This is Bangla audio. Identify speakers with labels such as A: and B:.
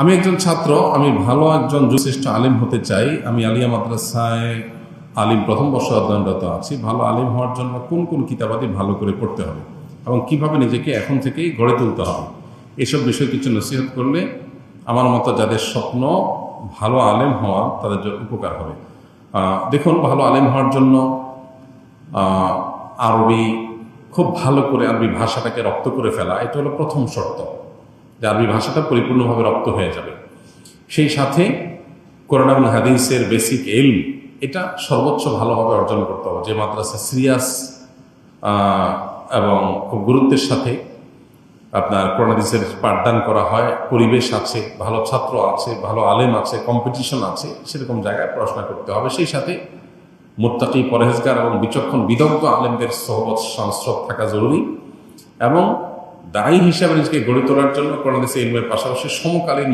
A: আমি একজন ছাত্র, আমি ভালো একজন যুশ্রেষ্ঠ আলিম হতে চাই। আমি আলিয়া মাদ্রাসায় আলিম প্রথম বর্ষ অধ্যয়নরত আছি। ভালো আলিম হওয়ার জন্য কোন কোন কিতাবাদি ভালো করে পড়তে হবে এবং কীভাবে নিজেকে এখন থেকেই গড়ে তুলতে হবে, এসব বিষয়ে কিছু নসিহত করলে আমার মতো যাদের স্বপ্ন ভালো আলেম হওয়া তাদের জন্য উপকার হবে। দেখুন, ভালো আলেম হওয়ার জন্য আরবি খুব ভালো করে আরবি ভাষাটাকে রপ্ত করে ফেলা, এটা হলো প্রথম শর্ত। আরবি ভাষাটা পরিপূর্ণভাবে রপ্ত হয়ে যাবে। সেই সাথে কোরআন এবং হাদিসের বেসিক এল এটা সর্বোচ্চ ভালোভাবে অর্জন করতে হবে। যে মাদ্রাসা সিরিয়াস এবং খুব গুরুত্বের সাথে আপনার কোরআন হাদিসের পাঠদান করা হয়। পরিবেশ আছে, ভালো ছাত্র আছে, ভালো আলেম আছে কম্পিটিশন আছে, সেরকম জায়গায় পড়াশোনা করতে হবে। সেই সাথে মোত্তাকি, পরহেজগার এবং বিচক্ষণ বিদগ্ধ আলেমদের সহবত, সংস্রব থাকা জরুরি। এবং দায়ী হিসাবে নিজেকে গড়ে তোলার জন্য কোরআন ইলমের পাশাপাশি সমকালীন